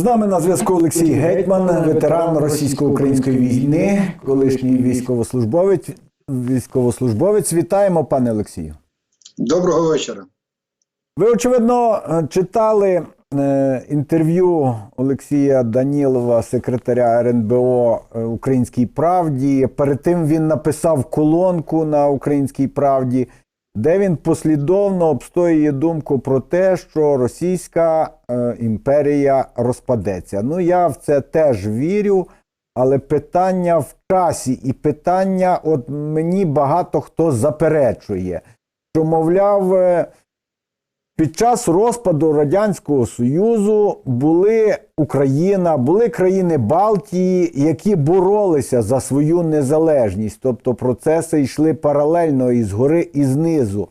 З нами на зв'язку Олексій Гетьман, ветеран російсько-української війни, колишній військовослужбовець. Військовослужбовець. Вітаємо, пане Олексію. Доброго вечора. Ви, очевидно, читали е, інтерв'ю Олексія Данілова, секретаря РНБО е, Українській Правді. Перед тим він написав колонку на Українській Правді, де він послідовно обстоює думку про те, що Російська е, імперія розпадеться. Ну, я в це теж вірю. Але питання в часі, і питання, от мені багато хто заперечує, що, мовляв, е, під час розпаду Радянського Союзу були Україна, були країни Балтії, які боролися за свою незалежність. Тобто процеси йшли паралельно і згори, і знизу.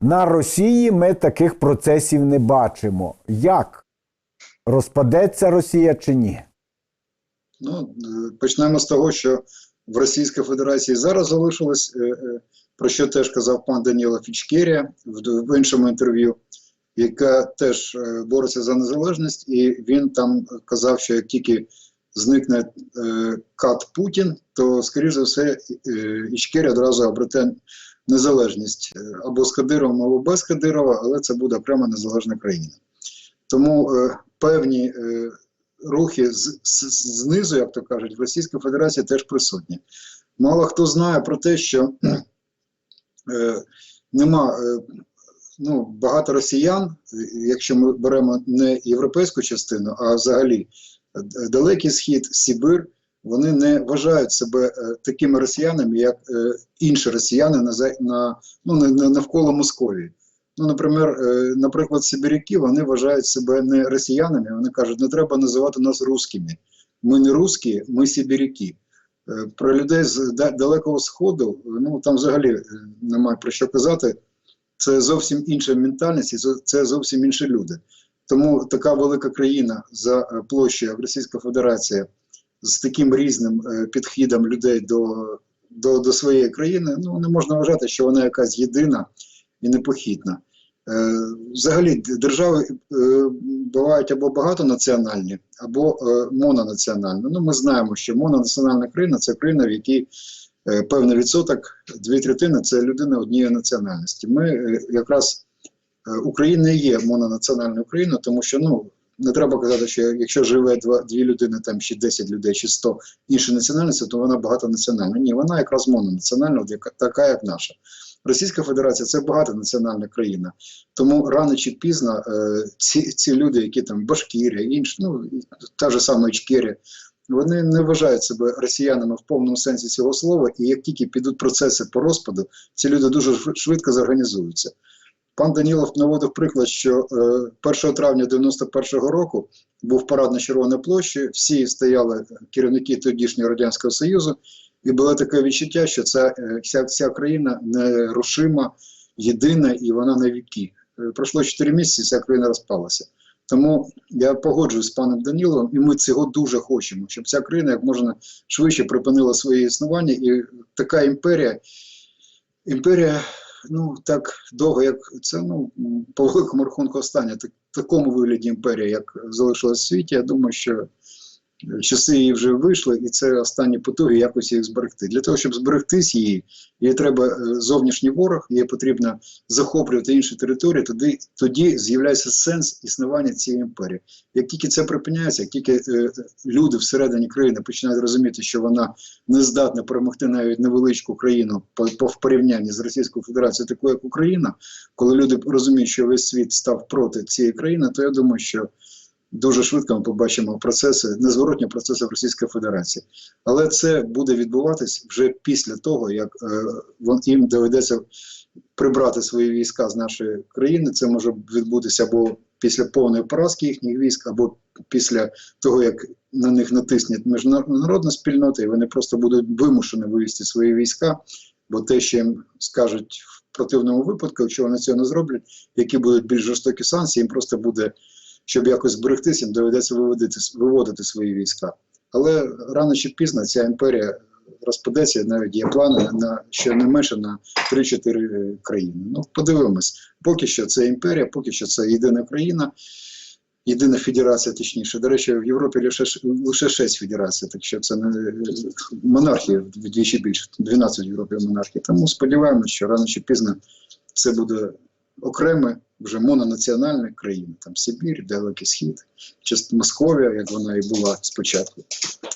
На Росії ми таких процесів не бачимо. Як? Розпадеться Росія чи ні? Ну, е, почнемо з того, що в Російській Федерації зараз залишилось, е, е, про що теж казав пан Данілов Ічкерія в, іншому інтерв'ю, яка теж е, бореться за незалежність, і він там казав, що як тільки зникне е, кат Путін, то, скоріш за все, е, Ічкерія одразу обрете незалежність е, або з Кадировим, або без Кадирова, але це буде окрема незалежна країна. Тому е, певні е, рухи з, з, знизу, як то кажуть, в Російській Федерації теж присутні. Мало хто знає про те, що е, нема е, ну, багато росіян, е, якщо ми беремо не європейську частину, а взагалі е, Далекий Схід, Сибир, вони не вважають себе е, такими росіянами, як е, інші росіяни на, ну, на, на- навколо Московії. Ну, наприклад, е, наприклад, сибіряки вони вважають себе не росіянами, вони кажуть, не треба називати нас русскими. Ми не русські, ми сибіряки. Е, Про людей з Далекого Сходу, ну там взагалі е, немає про що казати. Це зовсім інша ментальність, і це зовсім інші люди. Тому така велика країна за е, площею, Російська Федерація, з таким різним підхідом людей до, до, до своєї країни, ну не можна вважати, що вона якась єдина і непохитна. Е, Взагалі, держави е, бувають або багатонаціональні, або е, мононаціональні. Ну, ми знаємо, що мононаціональна країна це країна, в якій певний відсоток, дві третини це людина однієї національності. Ми якраз Україна є мононаціональною країною, тому що ну. Не треба казати, що якщо живе два, дві людини, там чи 10 людей, чи 100 інші національності, то вона багатонаціональна. Ні, вона якраз мононаціональна, така як наша. Російська Федерація це багатонаціональна країна. Тому рано чи пізно е, ці, ці люди, які там Башкірія, інші, ну та ж сама Ічкерія, вони не вважають себе росіянами в повному сенсі цього слова, і як тільки підуть процеси по розпаду, ці люди дуже швидко зорганізуються. Пан Данілов наводив приклад, що е, 1 травня 91-го року був парад на Червоній площі, всі стояли керівники тодішнього Радянського Союзу, і було таке відчуття, що ця е, вся, вся країна нерушима, єдина і вона на віки. Е, Пройшло 4 місяці, ця країна розпалася. Тому я погоджуюсь з паном Даніловим, і ми цього дуже хочемо, щоб ця країна як можна швидше припинила своє існування, і така імперія, імперія, ну так довго, як це ну по великому рахунку остання, так, такому вигляді імперія, як залишилась в світі, я думаю, що часи її вже вийшли, і це останні потуги якось їх зберегти. Для того, щоб зберегтись її, їй треба е, зовнішній ворог, їй потрібно захоплювати інші території, тоді, тоді з'являється сенс існування цієї імперії. Як тільки це припиняється, як тільки е, люди всередині країни починають розуміти, що вона не здатна перемогти навіть невеличку країну по, по в порівнянні з Російською Федерацією, таку як Україна, коли люди розуміють, що весь світ став проти цієї країни, то я думаю, що дуже швидко ми побачимо процеси, незворотні процеси в Російській Федерації. Але це буде відбуватись вже після того, як е, їм доведеться прибрати свої війська з нашої країни. Це може відбутися або після повної поразки їхніх військ, або після того, як на них натисне міжнародна спільнота, і вони просто будуть вимушені вивести свої війська, бо те, що їм скажуть в противному випадку, якщо вони цього не зроблять, які будуть більш жорстокі санкції, їм просто буде, щоб якось зберегтися, їм доведеться виводити, виводити свої війська. Але рано чи пізно ця імперія розпадеться, навіть є плани на щонайменше на 3-4 країни. Ну, подивимось, поки що це імперія, поки що це єдина країна. єдина федерація, точніше. До речі, в Європі лише, лише 6 федерацій, так що це не монархії вдвічі більше, 12 в Європі монархій. Тому сподіваємося, що рано чи пізно це буде окреме, вже мононаціональна країна. Там Сибір, Далекий Схід, частина Московія, як вона і була спочатку.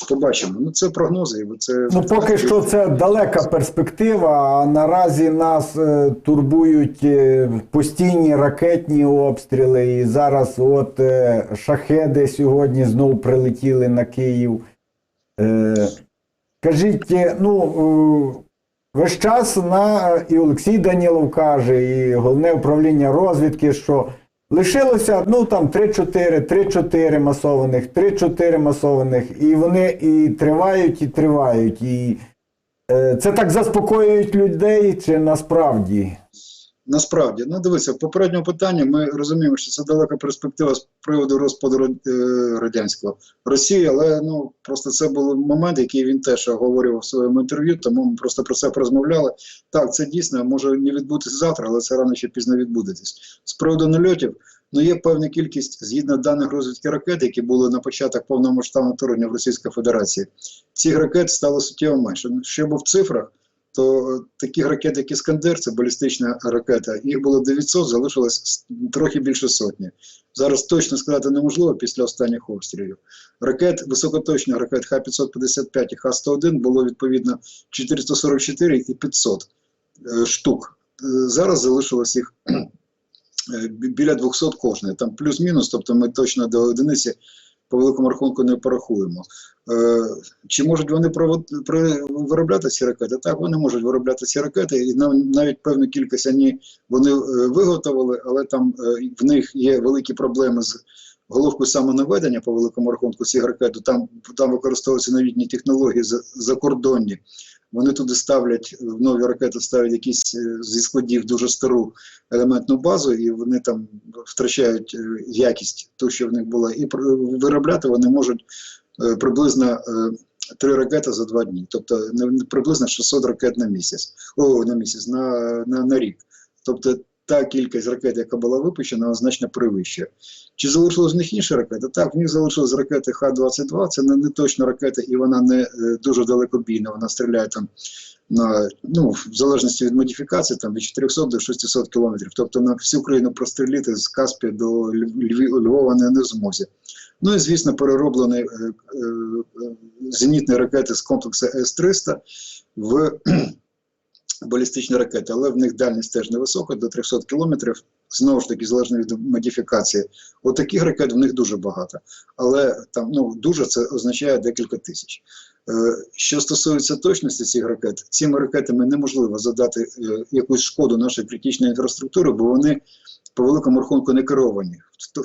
Побачимо. Ну це прогнози. і Це Ну, поки що це далека перспектива. А наразі нас е, турбують е, постійні ракетні обстріли. І зараз, от е, шахеди сьогодні знову прилетіли на Київ. Е, кажіть, е, ну. Весь час на і Олексій Данілов каже, і головне управління розвідки, що лишилося ну там 3-4, 3-4 масованих, 3-4 масованих, і вони і тривають, і тривають. І е, це так заспокоюють людей, чи насправді? Насправді, ну дивися, в попередньому питанні ми розуміємо, що це далека перспектива з приводу розпаду е, радянського Росії, але ну просто це був момент, який він теж оговорював в своєму інтерв'ю, тому ми просто про це порозмовляли. Так, це дійсно може не відбутися завтра, але це рано чи пізно відбудеться. З приводу нальотів, ну є певна кількість згідно даних розвідки ракет, які були на початок повномасштабного вторгнення в Російської Федерації. Цих ракет стало суттєво менше. Ну, Що був в цифрах, то таких ракет, як Іскандер, це балістична ракета, їх було 900, залишилось трохи більше сотні. Зараз точно сказати неможливо після останніх обстрілів. Ракет, високоточних ракет Х-555 і Х-101 було відповідно 444 і 500 е, штук. Е, Зараз залишилось їх е, біля 200 кожної, там плюс-мінус, тобто ми точно до одиниці по великому рахунку не порахуємо. Е, чи можуть вони виробляти ці ракети? Так, вони можуть виробляти ці ракети, і нав- навіть певну кількість вони, е, виготовили, але там е, в них є великі проблеми з головкою самонаведення по великому рахунку цих ракет. Там, там використовуються новітні технології за- закордонні. Вони туди ставлять в нові ракети, ставлять якісь е, зі складів дуже стару елементну базу, і вони там втрачають е, якість ту, що в них була, і виробляти вони можуть е, приблизно три ракети за два дні, тобто приблизно 600 ракет на місяць, о, на місяць, на, на, на рік. Тобто та кількість ракет, яка була випущена, значно перевищує. Чи залишилось в них інші ракети? Так, в них залишились ракети Х-22, це не, не точна ракета, і вона не е, дуже далекобійна, вона стріляє там на, ну, в залежності від модифікації, там від 400 до 600 кілометрів. Тобто на всю країну прострілити з Каспія до Льв- Львів, Львова не, не змозі. Ну і звісно, перероблені е, е, е, зенітні ракети з комплексу С-300 в балістичні ракети, але в них дальність теж невисока, до 300 кілометрів. Знову ж таки, залежно від модифікації. От таких ракет в них дуже багато. Але там ну дуже це означає декілька тисяч. Е, Що стосується точності цих ракет, цими ракетами неможливо задати е, якусь шкоду нашій критичній інфраструктурі, бо вони по великому рахунку не керовані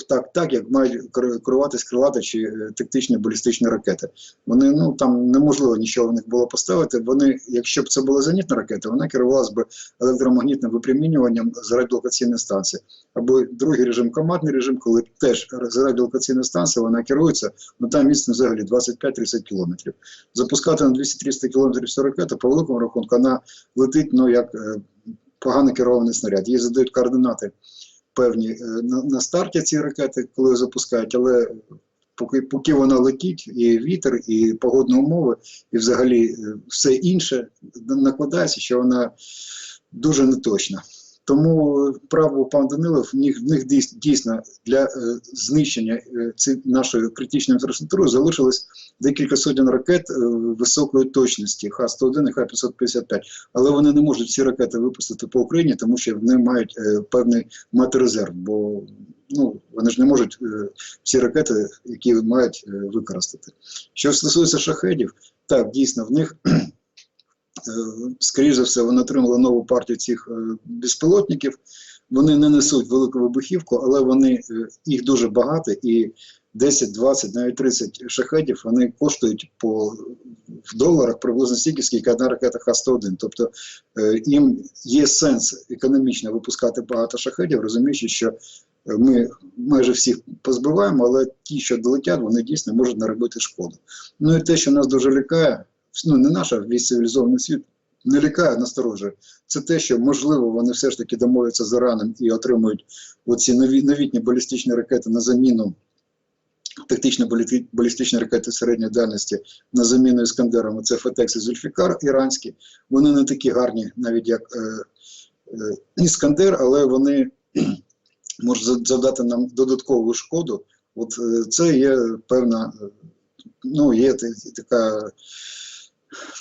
так, так як мають кер- керуватись крилати чи е, тактичні балістичні ракети. Вони ну там неможливо нічого в них було поставити. Вони, якщо б це була зенітна ракета, вона керувалась би електромагнітним випромінюванням з радіолокаційної станції. Або другий режим, командний режим, коли теж з радіолокаційної станції вона керується, ну там місце взагалі 25-30 кілометрів. Запускати на 200-300 кілометрів цю ракету, по великому рахунку, вона летить ну, як е, погано керований снаряд. Їй задають координати певні е, на, на старті ці ракети, коли запускають, але поки, поки вона летить, і вітер, і погодні умови, і взагалі е, все інше накладається, що вона дуже неточна. Тому прав був пан Данилов, в них, в них дійсно для е, знищення е, нашої критичної інфраструктури залишилось декілька сотень ракет е, високої точності Х-101 і Х-555. Але вони не можуть ці ракети випустити по Україні, тому що вони мають е, певний мати резерв, бо ну, вони ж не можуть е, всі ракети, які мають е, використати. Що стосується шахедів, так, дійсно, в них Е, скоріш за все, вони отримали нову партію цих е, безпілотників. Вони не несуть велику вибухівку, але вони е, їх дуже багато, і 10, 20, навіть 30 шахедів вони коштують по в доларах приблизно стільки, скільки одна ракета Х-101. Тобто е, їм є сенс економічно випускати багато шахедів, розуміючи, що е, ми майже всіх позбиваємо, але ті, що долетять, вони дійсно можуть наробити шкоду. Ну і те, що нас дуже лякає, ну не наш, а весь цивілізований світ, не лякає, насторожує. Це те, що можливо вони все ж таки домовляться з Іраном і отримують оці нові новітні балістичні ракети на заміну тактично балістичні ракети середньої дальності на заміну іскандерам. Це Фетекс і Зульфікар іранські. Вони не такі гарні, навіть як е, е, Іскандер, але вони можуть завдати нам додаткову шкоду. От е, це є певна, е, ну, є така.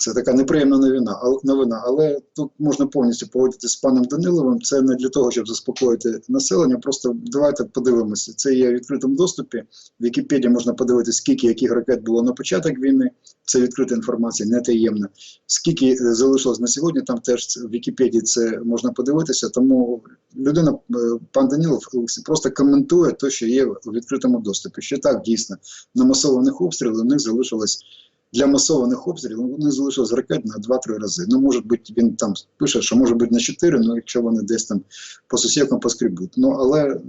Це така неприємна новина, новина, але тут можна повністю погодитися з паном Даниловим. Це не для того, щоб заспокоїти населення. Просто давайте подивимося. Це є в відкритому доступі. В Вікіпедії можна подивитися, скільки яких ракет було на початок війни. Це відкрита інформація, не таємна. Скільки е, залишилось на сьогодні, там теж в Вікіпедії це можна подивитися. Тому людина, е, пан Данилов, просто коментує те, що є у відкритому доступі. Що так дійсно на масованих обстрілах у них залишилось для масованих обстрілів вони залишились ракет на 2-3 рази. Ну, може бути, він там пише, що може бути на 4, ну якщо вони десь там по сусідкам поскребуть. Ну але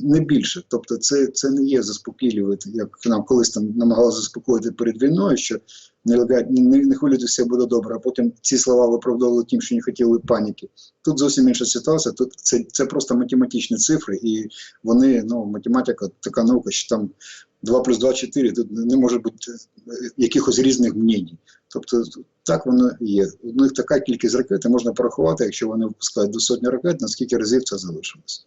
не більше. Тобто, це, це не є заспокійлювати, як нам колись там намагалися заспокоїти перед війною, що не, не, не хвилюйтесь, все буде добре. А потім ці слова виправдовували тим, що не хотіли паніки. Тут зовсім інша ситуація. Тут це, це просто математичні цифри, і вони, ну, математика, така наука, що там 2 плюс 2 – 4, тут не може бути е, якихось різних мнень. Тобто так воно є. У них така кількість ракет, можна порахувати, якщо вони випускають до сотні ракет, наскільки разів це залишилось.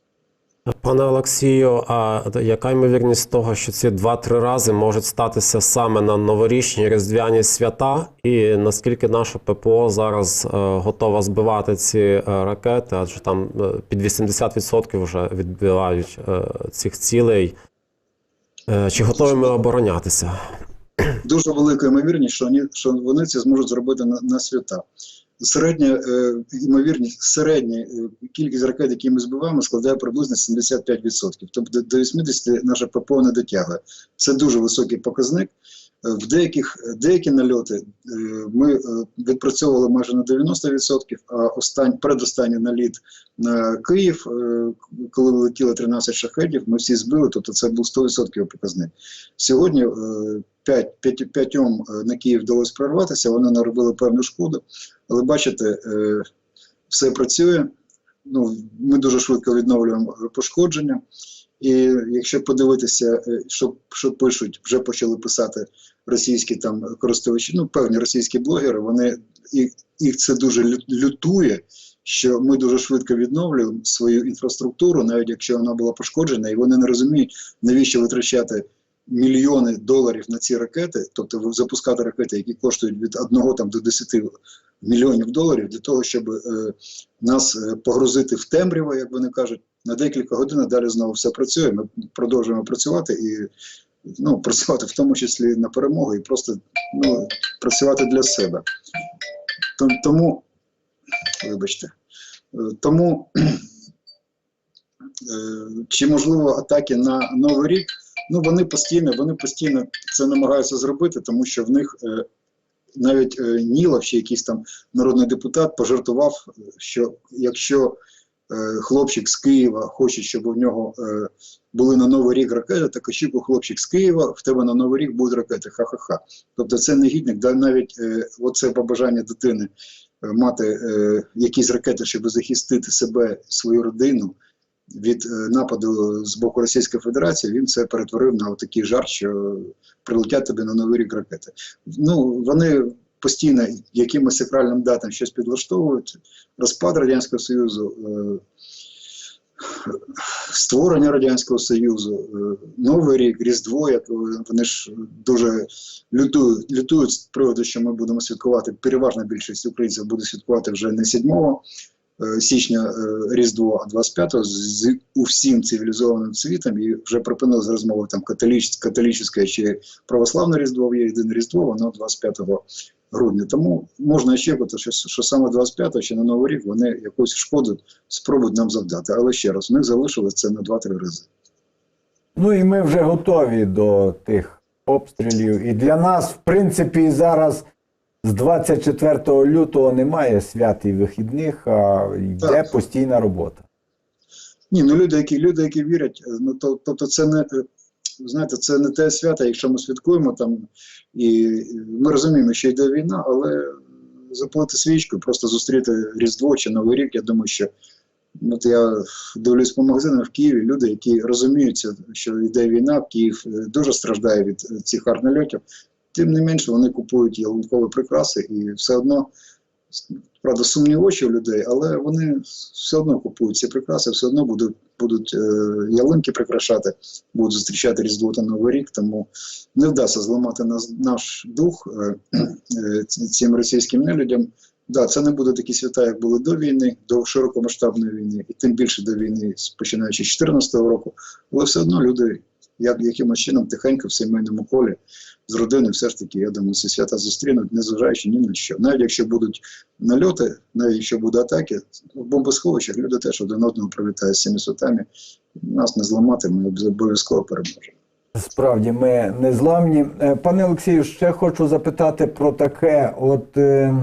Пане Олексію, а яка ймовірність того, що ці два-три рази можуть статися саме на новорічні різдвяні свята, і наскільки наша ППО зараз е, готова збивати ці е, ракети, адже там під 80% вже відбивають цих цілей. Е, чи готові ми оборонятися? Дуже велика ймовірність, що вони, що вони це зможуть зробити на, на свята. Середня е, ймовірність, середня е, кількість ракет, які ми збиваємо, складає приблизно 75%. Тобто до 80% наша ППО не. Це дуже високий показник. В деяких деякі нальоти е, ми е, відпрацьовували майже на 90%, а остань, передостанній наліт на Київ, е, коли вилетіло 13 шахедів, ми всі збили, тобто це був 100% показник. Сьогодні 5, 5, 5 на Київ вдалося прорватися, вони наробили певну шкоду, але бачите, все працює. Ну, ми дуже швидко відновлюємо пошкодження. І якщо подивитися, е, що, що пишуть, вже почали писати російські там користувачі, ну певні російські блогери, вони і їх це дуже лютує, що ми дуже швидко відновлюємо свою інфраструктуру, навіть якщо вона була пошкоджена, і вони не розуміють, навіщо витрачати мільйони доларів на ці ракети, тобто запускати ракети, які коштують від 1 там, до 10 мільйонів доларів, для того, щоб е, нас е, погрузити в темряво, як вони кажуть, на декілька годин, далі знову все працює. Ми продовжуємо працювати і ну, працювати в тому числі на перемогу, і просто ну, працювати для себе. Тому, вибачте, Е, тому е, чи можливо атаки на Новий рік? Ну вони постійно, вони постійно це намагаються зробити, тому що в них е, навіть е, Нілов, ще якийсь там народний депутат, пожартував, що якщо хлопчик з Києва хоче, щоб у нього е, були на Новий рік ракети, так очікує хлопчик з Києва, в тебе на Новий рік будуть ракети. Ха-ха-ха. Тобто це негідник, навіть е, оце побажання дитини е, мати е, якісь ракети, щоб захистити себе, свою родину від е, нападу з боку Російської Федерації, він це перетворив на такий жарт, що прилетять тобі на новий рік ракети. Ну вони постійно якимось сакральним датам щось підлаштовують. Розпад Радянського Союзу, е, створення Радянського Союзу, е, Новий рік, Різдво, вони ж дуже лютують, лютують з приводу, що ми будемо святкувати. Переважна більшість українців буде святкувати вже не 7 е, січня Різдво, а 25-го з, з усім цивілізованим світом і вже припинилися розмови там католіч, католічне чи православне Різдво, є єдине Різдво, воно 25 грудня. Тому можна очікувати, що, що саме 25-го чи на Новий рік вони якусь шкоду спробують нам завдати. Але ще раз, у них залишилось це на 2-3 рази. Ну і ми вже готові до тих обстрілів. І для нас, в принципі, зараз з 24 лютого немає свят і вихідних, а йде Так. постійна робота. Ні, ну люди, які люди, які вірять, е, ну то, тобто, це не е, знаєте, це не те свято, якщо ми святкуємо там, і ми розуміємо, що йде війна, але запалити свічку, просто зустріти Різдво чи Новий рік, я думаю, що От я дивлюсь по магазинам в Києві, люди, які розуміються, що йде війна, Київ дуже страждає від цих арнольотів. Тим не менше, вони купують ялинкові прикраси і все одно, правда, сумні очі у людей, але вони все одно купують ці прикраси, все одно будуть, будуть е, ялинки прикрашати, будуть зустрічати Різдво та Новий рік. Тому не вдасться зламати нас, наш дух е, е, цим російським нелюдям. Да, це не буде такі свята, як були до війни, до широкомасштабної війни, і тим більше до війни, починаючи з 2014 року. Але все одно люди, як якимось чином, тихенько в сімейному колі з родини, все ж таки, я думаю, ці свята зустрінуть, незважаючи ні на що. Навіть якщо будуть нальоти, навіть якщо будуть атаки, в бомбосховищах люди теж один одного привітають з цими святами. Нас не зламати, ми обов'язково переможемо. Справді, ми незламні. Е, Пане Олексію, ще хочу запитати про таке. От е,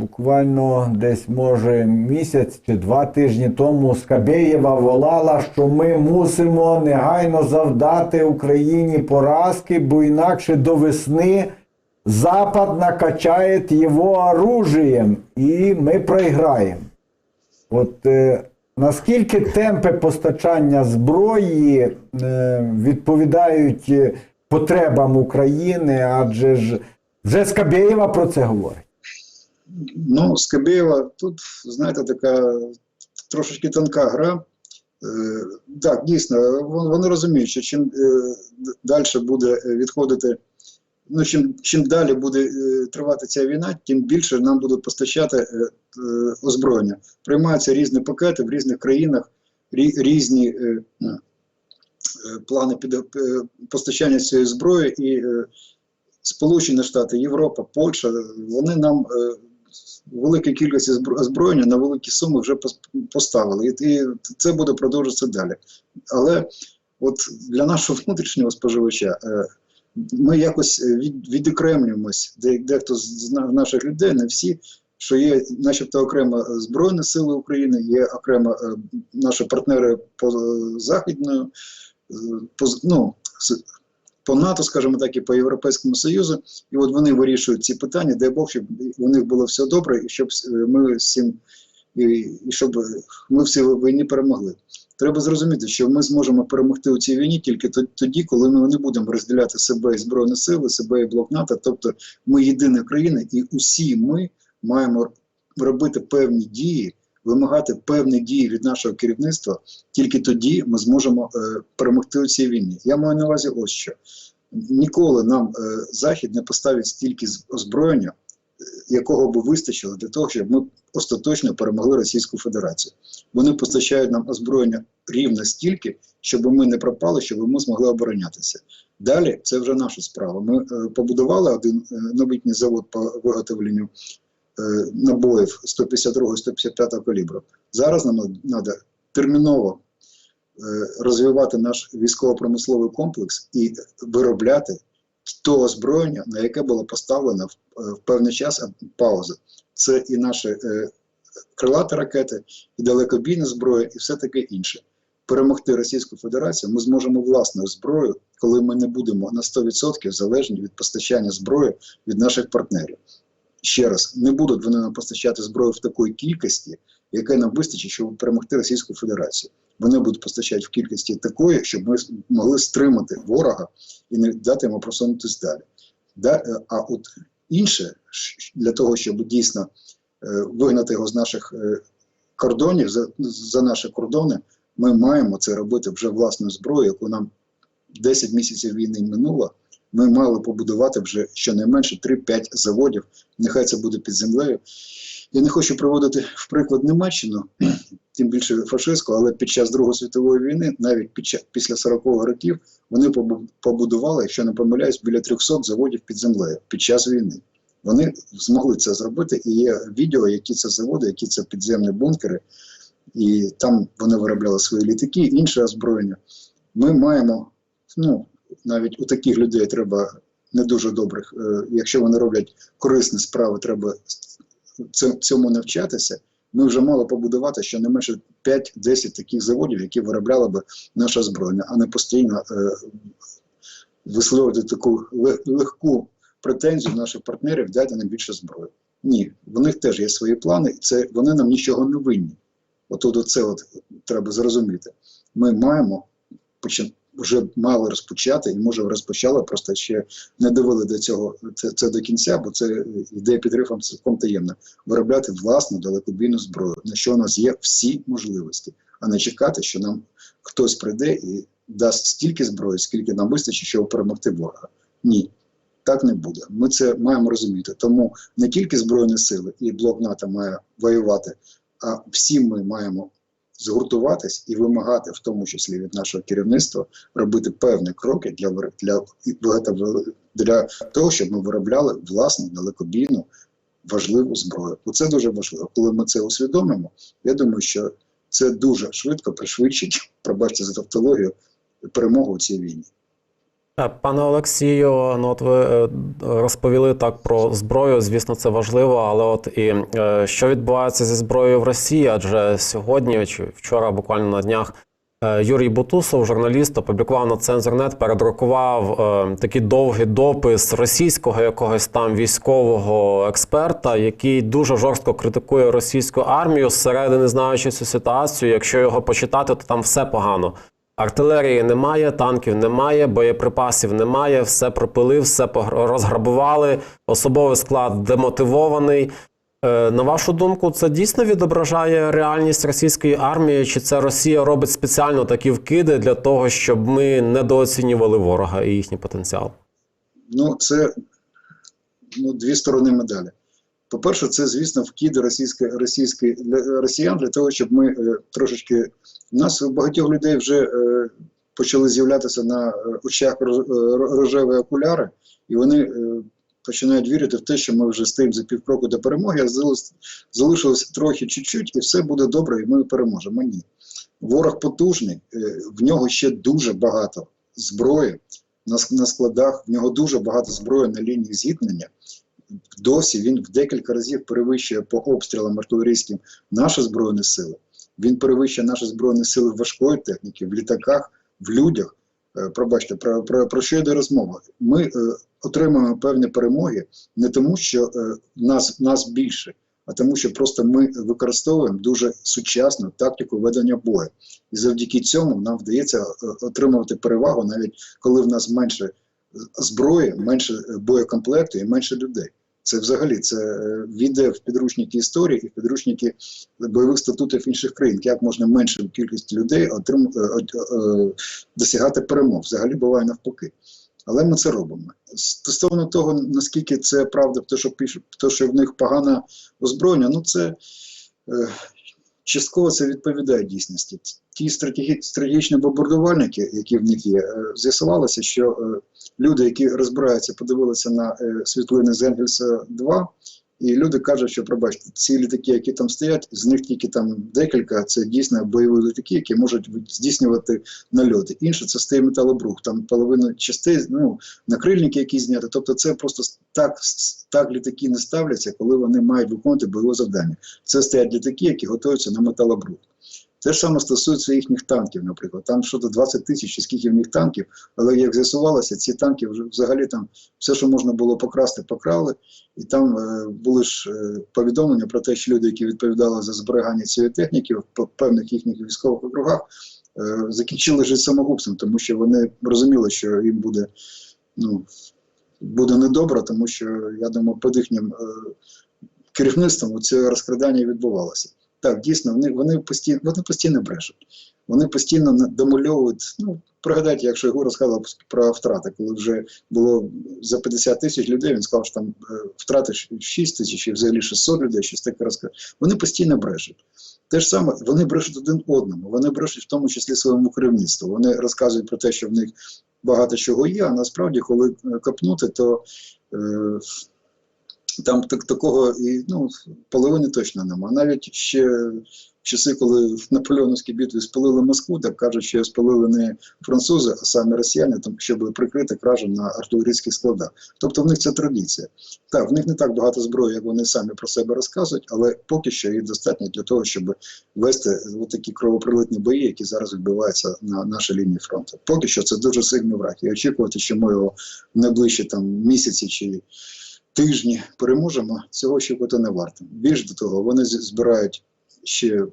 буквально десь може місяць чи два тижні тому Скабєєва волала, що ми мусимо негайно завдати Україні поразки, бо інакше до весни Запад накачає його оружієм, і ми проіграємо. От е, наскільки темпи постачання зброї е, відповідають е, потребам України, адже ж вже Скабєєва про це говорить. Ну, Скабєєва, тут, знаєте, така трошечки тонка гра. Е, так, дійсно, вони розуміють, що чим далі буде відходити, ну, чим, чим далі буде е, тривати ця війна, тим більше нам будуть постачати е, е, озброєння. Приймаються різні пакети в різних країнах, рі, різні е, е, плани під, е, постачання цієї зброї, і е, Сполучені Штати, Європа, Польща, вони нам е, великі кількості озброєння на великі суми вже пос- поставили. І, і це буде продовжуватися далі. Але от для нашого внутрішнього споживача е, ми якось від, відокремлюємось, де, дехто з з на- наших людей, не всі, що є начебто окремо е, Збройні Сили України, є окремо е, наші партнери по е, західною, е, по, ну, по НАТО, скажімо так, і по Європейському Союзу, і от вони вирішують ці питання, дай Бог, щоб у них було все добре, і щоб е, ми всім і, і щоб ми всі війні перемогли. Треба зрозуміти, що ми зможемо перемогти у цій війні тільки то- тоді, коли ми не будемо розділяти себе і збройні сили, себе і блок НАТО. Тобто ми єдина країна, і усі ми маємо робити певні дії, вимагати певні дії від нашого керівництва. Тільки тоді ми зможемо е, перемогти у цій війні. Я маю на увазі ось що. Ніколи нам е, Захід не поставить стільки озброєння, якого би вистачило для того, щоб ми остаточно перемогли Російську Федерацію. Вони постачають нам озброєння рівно стільки, щоб ми не пропали, щоб ми змогли оборонятися. Далі це вже наша справа. Ми е, побудували один е, новітній завод по виготовленню е, набоїв 152-155 калібру. Зараз нам треба терміново е, розвивати наш військово-промисловий комплекс і виробляти то озброєння, на яке було поставлено в, е, певний час пауза. Це і наші е, крилаті ракети, і далекобійна зброя, і все таке інше. Перемогти Російську Федерацію ми зможемо власною зброєю, коли ми не будемо на 100% залежні від постачання зброї від наших партнерів. Ще раз, не будуть вони нам постачати зброю в такій кількості, яка нам вистачить, щоб перемогти Російську Федерацію. Вони будуть постачати в кількості такої, щоб ми могли стримати ворога і не дати йому просунутися далі. Да? е, А от інше, для того, щоб дійсно е, вигнати його з наших е, кордонів, за, за наші кордони, ми маємо це робити вже власною зброєю, яку нам 10 місяців війни минуло. Ми мали побудувати вже щонайменше 3-5 заводів. Нехай це буде під землею. Я не хочу приводити в приклад Німеччину, тим більше фашистську, але під час Другої світової війни, навіть під час, після 40-х років, вони побудували, якщо не помиляюсь, біля 300 заводів під землею під час війни. Вони змогли це зробити, і є відео, які це заводи, які це підземні бункери, і там вони виробляли свої літаки, інше озброєння. Ми маємо, ну, навіть у таких людей треба не дуже добрих, е, якщо вони роблять корисні справи, треба цьому навчатися. Ми вже мали побудувати щонайменше 5-10 таких заводів, які виробляли би наше озброєння, а не постійно е, висловити таку ле- легку претензію наших партнерів дати нам більше зброї. Ні, в них теж є свої плани, це вони нам нічого не винні. Отут оце от треба зрозуміти. Ми маємо почи- вже мали розпочати і може розпочали, просто ще не довели до цього це, це до кінця, бо це йде під рифом цілком таємно. Виробляти власну далекобійну зброю, на що у нас є всі можливості, а не чекати, що нам хтось прийде і дасть стільки зброї, скільки нам вистачить, щоб перемогти ворога. Ні, так не буде. Ми це маємо розуміти. Тому не тільки Збройні сили і блок НАТО має воювати, а всі ми маємо згуртуватись і вимагати, в тому числі від нашого керівництва, робити певні кроки для для, для того, щоб ми виробляли власну далекобійну важливу зброю. Оце дуже важливо. Коли ми це усвідомимо, я думаю, що це дуже швидко пришвидшить, пробачте за тавтологію, перемогу у цій війні. Пане Олексію, ну от ви е, розповіли так про зброю. Звісно, це важливо, але от і е, що відбувається зі зброєю в Росії? Адже сьогодні чи вчора, буквально на днях, е, Юрій Бутусов, журналіст, опублікував на Цензорнет, передрукував такий довгий допис російського якогось там військового експерта, який дуже жорстко критикує російську армію зсередини, знаючи цю ситуацію. Якщо його почитати, то там все погано. Артилерії немає, танків немає, боєприпасів немає, все пропили, все розграбували, особовий склад демотивований. Е, На вашу думку, це дійсно відображає реальність російської армії? Чи це Росія робить спеціально такі вкиди для того, щоб ми недооцінювали ворога і їхній потенціал? Ну, це ну, дві сторони медалі. По-перше, це, звісно, вкид російської, російської, росіян для того, щоб ми е, трошечки. У нас багатьох людей вже е, почали з'являтися на е, очах е, рожеві окуляри, і вони е, починають вірити в те, що ми вже стоїмо за півкроку до перемоги, а залиш- залишилось трохи чуть-чуть, і все буде добре, і ми переможемо. Ні. Ворог потужний, е, в нього ще дуже багато зброї на, на складах, в нього дуже багато зброї на лінії зіткнення. Досі він в декілька разів перевищує по обстрілам артилерійським наші збройні сили. Він перевищує наші збройні сили важкої техніки, в літаках, в людях. Е, Пробачте, про, про, про що йде розмова? Ми е, отримуємо певні перемоги не тому, що е, нас, нас більше, а тому, що просто ми використовуємо дуже сучасну тактику ведення бою. І завдяки цьому нам вдається е, отримувати перевагу, навіть коли в нас менше зброї, менше боєкомплекту і менше людей. Це взагалі це е, війде в підручники історії і в підручники бойових статутів інших країн. Як можна меншу кількість людей отрим, е, е, досягати перемог? Взагалі буває навпаки. Але ми це робимо. Стосовно того, наскільки це правда, те, що пишуть, те, що в них погане озброєння, ну це частково це відповідає дійсності. Ті стратегічні бомбардувальники, які в них є, е, з'ясувалося, що е, люди, які розбираються, подивилися на е, світлини з Енгельса 2, і люди кажуть, що пробачте, ці літаки, які там стоять, з них тільки там декілька, це дійсно бойові літаки, які можуть здійснювати нальоти. Інше це стає металобрух, там половина частей, ну, накрильники які зняти. Тобто це просто так, так літаки не ставляться, коли вони мають виконувати бойове завдання. Це стоять літаки, які готуються на металобрух. Те ж саме стосується їхніх танків, наприклад. Там щось 20 тисяч, скільки в них танків, але як з'ясувалося, ці танки вже взагалі там все, що можна було покрасти, покрали. І там е, були ж е, повідомлення про те, що люди, які відповідали за зберігання цієї техніки в певних їхніх військових округах, е, закінчили жити самогубством, тому що вони розуміли, що їм буде, ну, буде недобре, тому що я думаю, під їхнім е, керівництвом це розкрадання відбувалося. Так, дійсно, вони, вони постійно вони постійно брешуть. Вони постійно домальовують. Ну, пригадайте, якщо його розказував про втрати, коли вже було за 50 тисяч людей, він сказав, що там е, втрати 6 тисяч і взагалі 600 людей, щось таке розказав. Вони постійно брешуть. Те ж саме, вони брешуть один одному, вони брешуть в тому числі своєму керівництву. Вони розказують про те, що в них багато чого є, а насправді, коли е, копнути, то е, там так, такого і ну, половини точно нема. Навіть ще в часи, коли в Наполеоновській битві спалили Москву, так кажуть, що спалили не французи, а самі росіяни, там, щоб прикрити кражу на артилерійських складах. Тобто в них це традиція. Так, в них не так багато зброї, як вони самі про себе розказують, але поки що їх достатньо для того, щоб вести такі кровопролитні бої, які зараз відбуваються на нашій лінії фронту. Поки що це дуже сильний враг. І очікувати, що ми його в найближчі там місяці чи тижні переможемо, цього очікувати не варто. Більш до того, вони збирають ще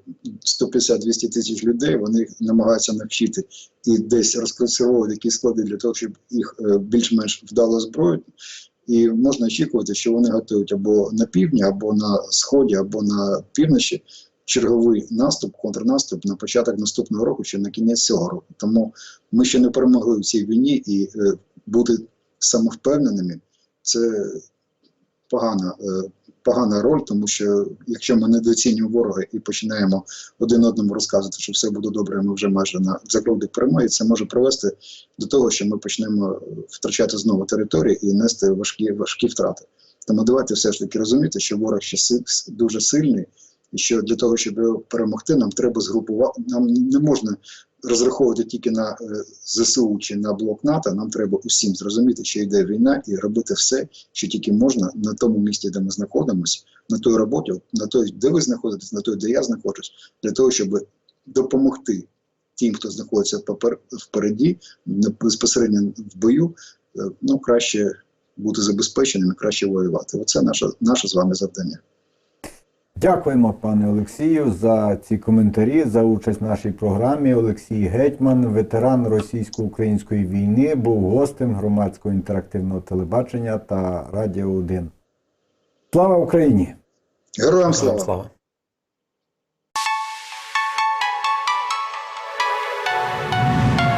150-200 тисяч людей, вони намагаються навчити і десь розкласировувати якісь склади для того, щоб їх е, більш-менш вдало озброїти. І можна очікувати, що вони готують або на півдні, або на сході, або на півночі черговий наступ, контрнаступ на початок наступного року чи на кінець цього року. Тому ми ще не перемогли в цій війні і е, бути самовпевненими це погана, е, погана роль, тому що якщо ми недооцінюємо ворога і починаємо один одному розказувати, що все буде добре, ми вже майже на закрутих перемоги, це може привести до того, що ми почнемо втрачати знову території і нести важкі, важкі втрати. Тому давайте все ж таки розуміти, що ворог ще дуже сильний, і що для того, щоб його перемогти, нам треба згрупувати. Нам не можна розраховувати тільки на е, ЗСУ чи на блок НАТО. Нам треба усім зрозуміти, що йде війна, і робити все, що тільки можна на тому місці, де ми знаходимося, на той роботі, на той, де ви знаходитесь, на той, де я знаходжусь, для того, щоб допомогти тим, хто знаходиться впереді, безпосередньо в бою, е, ну краще бути забезпеченим і краще воювати. Оце наше, наше з вами завдання. Дякуємо, пане Олексію, за ці коментарі, за участь в нашій програмі. Олексій Гетьман, ветеран російсько-української війни, був гостем громадського інтерактивного телебачення та Радіо 1. Слава Україні! Героям слава! Слава!